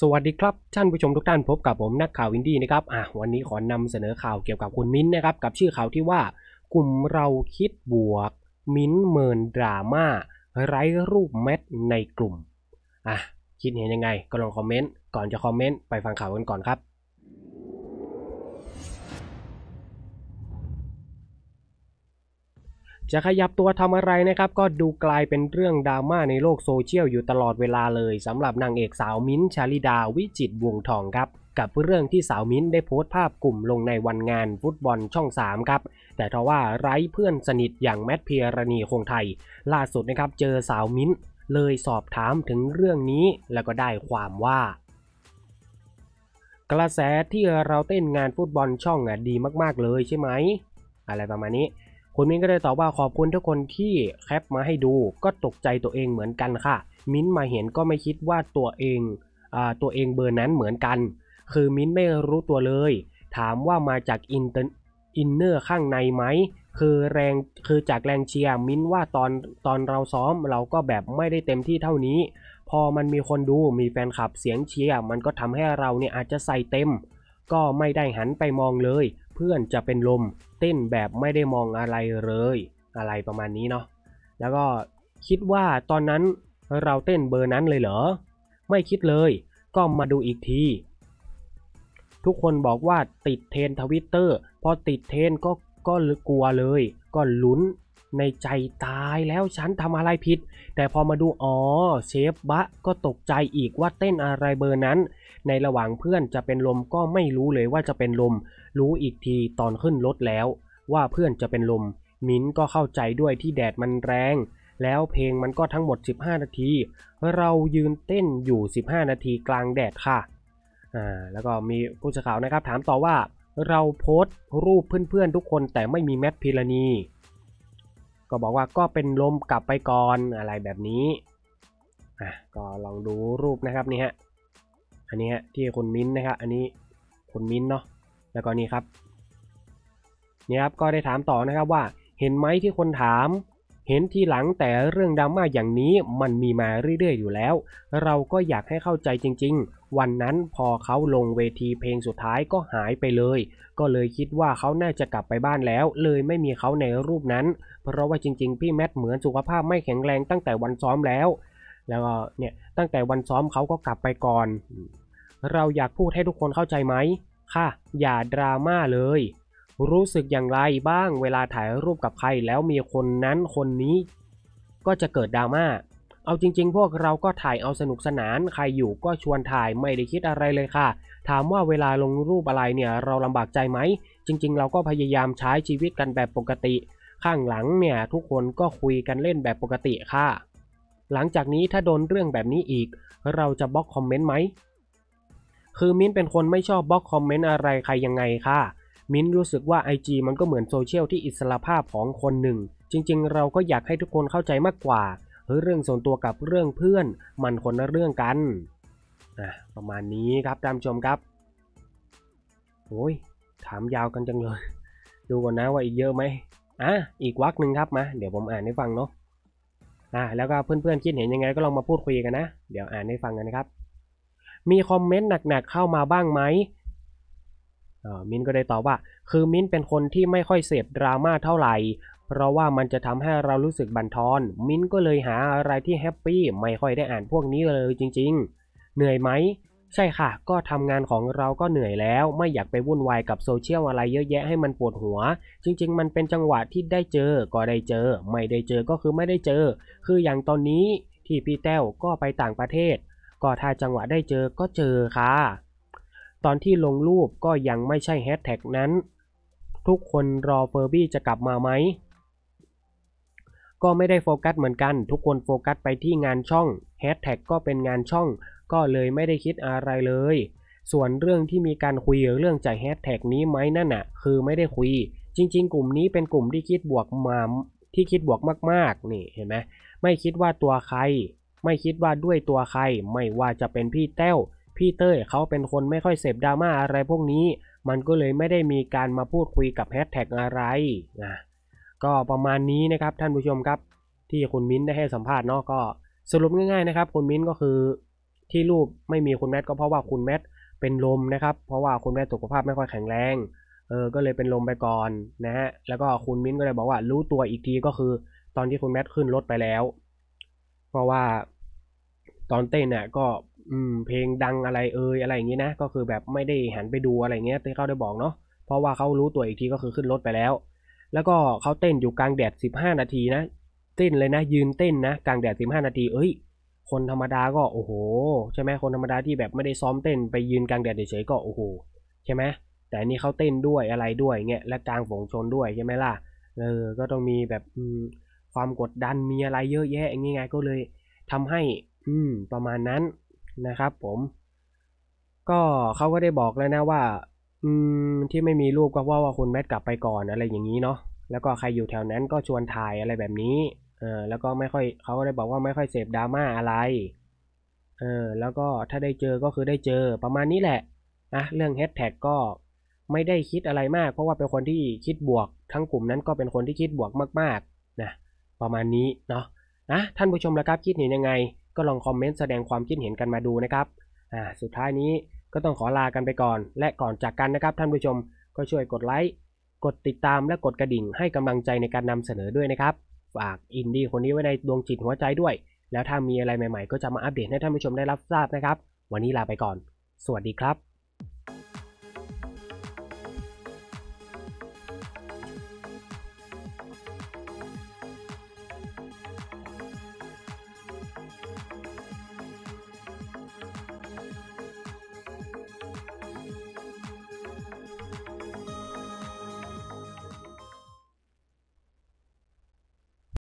สวัสดีครับท่านผู้ชมทุกท่านพบกับผมนักข่าววินดี้นะครับอะวันนี้ขอนำเสนอข่าวเกี่ยวกับคุณมิ้นนะครับกับชื่อข่าวที่ว่ากลุ่มเราคิดบวก มิ้นเมินดราม่าไร้รูปแมทในกลุ่มอะคิดเห็นยังไงก็ลองคอมเมนต์ก่อนจะคอมเมนต์ไปฟังข่าวกันก่อนครับ จะขยับตัวทำอะไรนะครับ ก็ดูกลายเป็นเรื่องดราม่าในโลกโซเชียลอยู่ตลอดเวลาเลยสำหรับนางเอกสาวมิ้นชาลิดาวิจิตวงทองครับ กับเรื่องที่สาวมิ้นได้โพสต์ภาพกลุ่มลงในวันงานฟุตบอลช่อง 3 ครับ แต่ทว่าไร้เพื่อนสนิทอย่างแมทเพียรณีคงไทย ล่าสุดนะครับเจอสาวมิ้นเลยสอบถามถึงเรื่องนี้แล้วก็ได้ความว่ากระแสที่เราเต้นงานฟุตบอลช่องอะดีมาก ๆ เลยใช่ไหม อะไรประมาณนี้ คุณมิ้นก็ได้ตอบว่าขอบคุณทุกคนที่แคปมาให้ดูก็ตกใจตัวเองเหมือนกันค่ะ มิ้นมาเห็นก็ไม่คิดว่าตัวเองอ่าตัวเองเบอร์นั้นเหมือนกัน คือมิ้นไม่รู้ตัวเลย ถามว่ามาจากอินเตอร์อินเนอร์ข้างในไหมคือแรงคือจากแรงเชียร์มิ้นว่าตอนตอนเราซ้อมเราก็แบบไม่ได้เต็มที่เท่านี้ พอมันมีคนดูมีแฟนคลับเสียงเชียร์มันก็ทำให้เราเนี่ยอาจจะใส่เต็ม ก็ไม่ได้หันไปมองเลย เพื่อนจะเป็นลมเต้นแบบไม่ได้มองอะไรเลยอะไรประมาณนี้เนาะแล้วก็คิดว่าตอนนั้นเราเต้นเบอร์นั้นเลยเหรอ ไม่คิดเลยก็มาดูอีกที ทุกคนบอกว่าติดเทนทวิตเตอร์พอติดเทนก็ก็กลัวเลย ก็ลุ้น ในใจตายแล้วฉันทำอะไรผิด แต่พอมาดูอ๋อเชฟบะก็ตกใจอีกว่าเต้นอะไรเบอร์นั้น ในระหว่างเพื่อนจะเป็นลมก็ไม่รู้เลยว่าจะเป็นลม รู้อีกทีตอนขึ้นรถแล้ว ว่าเพื่อนจะเป็นลม มิ้นก็เข้าใจด้วยที่แดดมันแรง แล้วเพลงมันก็ทั้งหมด 15 นาที เรายืนเต้นอยู่ 15 นาทีกลางแดดค่ะอ่าแล้วก็มีผู้สื่อข่าวนะครับถามต่อว่าเราโพสต์รูปเพื่อนๆทุกคนแต่ไม่มีแมทพิรณี ก็บอกว่าก็เป็นลมกลับไปก่อนอะไรแบบนี้อะก็ลองดูรูปนะครับนี่ฮะอันนี้ฮะที่คุณมิ้นนะครับอันนี้คุณมิ้นเนาะแล้วก็นี่ครับนี่ครับก็ได้ถามต่อนะครับว่าเห็นไหมที่คนถาม เห็นทีหลังแต่เรื่องดราม่าอย่างนี้มันมีมาเรื่อยๆ อยู่แล้ว เราก็อยากให้เข้าใจจริงๆ วันนั้นพอเขาลงเวทีเพลงสุดท้ายก็หายไปเลย ก็เลยคิดว่าเขาน่าจะกลับไปบ้านแล้ว เลยไม่มีเขาในรูปนั้น เพราะว่าจริงๆ พี่แมทเหมือนสุขภาพไม่แข็งแรงตั้งแต่วันซ้อมแล้ว แล้วก็เนี่ยตั้งแต่วันซ้อมเขาก็กลับไปก่อน เราอยากพูดให้ทุกคนเข้าใจไหมค่ะ อย่าดราม่าเลย รู้สึกอย่างไรบ้างเวลาถ่ายรูปกับใครแล้วมีคนนั้นคนนี้ ก็จะเกิดดราม่า เอาจริง ๆ พวกเราก็ถ่ายเอาสนุกสนาน ใครอยู่ก็ชวนถ่ายไม่ได้คิดอะไรเลยค่ะ ถามว่าเวลาลงรูปอะไรเนี่ยเราลำบากใจไหม จริง ๆ เราก็พยายามใช้ชีวิตกันแบบปกติ ข้างหลังเนี่ยทุกคนก็คุยกันเล่นแบบปกติค่ะ หลังจากนี้ถ้าโดนเรื่องแบบนี้อีก เราจะบล็อกคอมเมนต์ไหม คือมิ้นเป็นคนไม่ชอบบล็อกคอมเมนต์อะไรใครยังไงค่ะ มิ้นรู้สึกว่า IG มันก็เหมือนโซเชียลที่อิสระภาพของคนหนึ่ง จริง ๆ เราก็อยากให้ทุกคนเข้าใจมากกว่าเรื่องส่วนตัวกับเรื่องเพื่อน มันคนละเรื่องกันอะประมาณนี้ครับท่านผู้ชมครับโอ้ยถามยาวกันจังเลย ดูก่อนนะว่าอีกเยอะไหมอะอีกวักหนึ่งครับมาเดี๋ยวผมอ่านให้ฟังเนาะอะแล้วก็เพื่อนๆคิดเห็นยังไงก็ลองมาพูดคุยกันนะ เดี๋ยวอ่านให้ฟังกันนะครับ มีคอมเมนต์หนักๆเข้ามาบ้างไหม มินก็ได้ตอบว่า คือมินเป็นคนที่ไม่ค่อยเสพดราม่าเท่าไหร่ เพราะว่ามันจะทำให้เรารู้สึกบันทอน มินก็เลยหาอะไรที่แฮปปี้ไม่ค่อยได้อ่านพวกนี้เลยจริง ๆ เหนื่อยไหม ใช่ค่ะ ก็ทำงานของเราก็เหนื่อยแล้ว ไม่อยากไปวุ่นวายกับโซเชียลอะไรเยอะแยะให้มันปวดหัว จริง ๆ มันเป็นจังหวะที่ได้เจอ ก็ได้เจอ ไม่ได้เจอก็คือไม่ได้เจอ คืออย่างตอนนี้ที่พี่แต้วก็ไปต่างประเทศ ก็ถ้าจังหวะได้เจอก็เจอค่ะ ตอนที่ลงรูปก็ยังไม่ใช่แฮชแท็กนั้น ทุกคนรอเฟอร์บี้จะกลับมาไหม ก็ไม่ได้โฟกัสเหมือนกัน ทุกคนโฟกัสไปที่งานช่องแฮชแท็กก็เป็นงานช่อง ก็เลยไม่ได้คิดอะไรเลย ส่วนเรื่องที่มีการคุยเรื่องจากแฮชแท็กนี้ไหมนั่นน่ะ คือไม่ได้คุย จริง ๆ กลุ่มนี้เป็นกลุ่มที่คิดบวกมาที่คิดบวกมากๆ นี่เห็นไหมไม่คิดว่าตัวใคร ไม่คิดว่าด้วยตัวใคร ไม่ว่าจะเป็นพี่แต้ว พี่เต้ยเขาเป็นคนไม่ค่อยเสพดราม่าอะไรพวกนี้ มันก็เลยไม่ได้มีการมาพูดคุยกับแฮชแท็กอะไรนะก็ประมาณนี้นะครับท่านผู้ชมครับ ที่คุณมิ้นได้ให้สัมภาษณ์เนาะก็สรุปง่ายๆนะครับคุณมิ้นก็คือที่รูปไม่มีคุณแมทก็เพราะว่าคุณแมทเป็นลมนะครับ เพราะว่าคุณแมทสุขภาพไม่ค่อยแข็งแรงเออก็เลยเป็นลมไปก่อนนะฮะแล้วก็คุณมิ้นก็เลยบอกว่ารู้ตัวอีกทีก็คือ ตอนที่คุณแมทขึ้นรถไปแล้ว เพราะว่าตอนเต้นเนี่ยก็ อืม เพลงดังอะไรเอ่ยอะไรอย่างงี้นะ ก็คือแบบไม่ได้หันไปดูอะไรเงี้ยที่เขาได้บอกเนาะ เพราะว่าเขารู้ตัวอีกทีก็คือขึ้นรถไปแล้ว แล้วก็เขาเต้นอยู่กลางแดด 15 นาทีนะ เต้นเลยนะ ยืนเต้นนะกลางแดด 15 นาที เอ้ย คนธรรมดาก็โอ้โห ใช่ไหมคนธรรมดาที่แบบไม่ได้ซ้อมเต้นไปยืนกลางแดดเฉยๆก็โอ้โห ใช่ไหมแต่นี่เขาเต้นด้วยอะไรด้วยเงี้ย และกลางฝงชนด้วยใช่ไหมล่ะ เออ ก็ต้องมีแบบความกดดันมีอะไรเยอะแยะอย่างงี้ไงก็เลยทำให้ อืม ประมาณนั้น นะครับผม ก็เขาก็ได้บอกแล้วนะว่า อืมที่ไม่มีรูปก็เพราว่าคุณแมทกลับไปก่อนอะไรอย่างนี้เนาะแล้วก็ใครอยู่แถวนั้นก็ชวนถ่ายอะไรแบบนี้เออแล้วก็ไม่ค่อยเขาก็ได้บอกว่าไม่ค่อยเสพดราม่าอะไรเออแล้วก็ถ้าได้เจอก็คือได้เจอประมาณนี้แหละนะเรื่องแฮชแท็กก็ไม่ได้คิดอะไรมาก เพราะว่าเป็นคนที่คิดบวก ทั้งกลุ่มนั้นก็เป็นคนที่คิดบวกมากๆนะประมาณนี้เนาะนะท่านผู้ชมละครับคิดเห็นยังไง ก็ลองคอมเมนต์แสดงความคิดเห็นกันมาดูนะครับอ่าสุดท้ายนี้ก็ต้องขอลากันไปก่อน และก่อนจากกันนะครับท่านผู้ชมก็ช่วยกดไลค์กดติดตามและกดกระดิ่งให้กำลังใจในการนำเสนอด้วยนะครับ ฝากอินดี้คนนี้ไว้ในดวงจิตหัวใจด้วย แล้วถ้ามีอะไรใหม่ๆ ก็จะมาอัปเดตให้ท่านผู้ชมได้รับทราบนะครับ วันนี้ลาไปก่อน สวัสดีครับ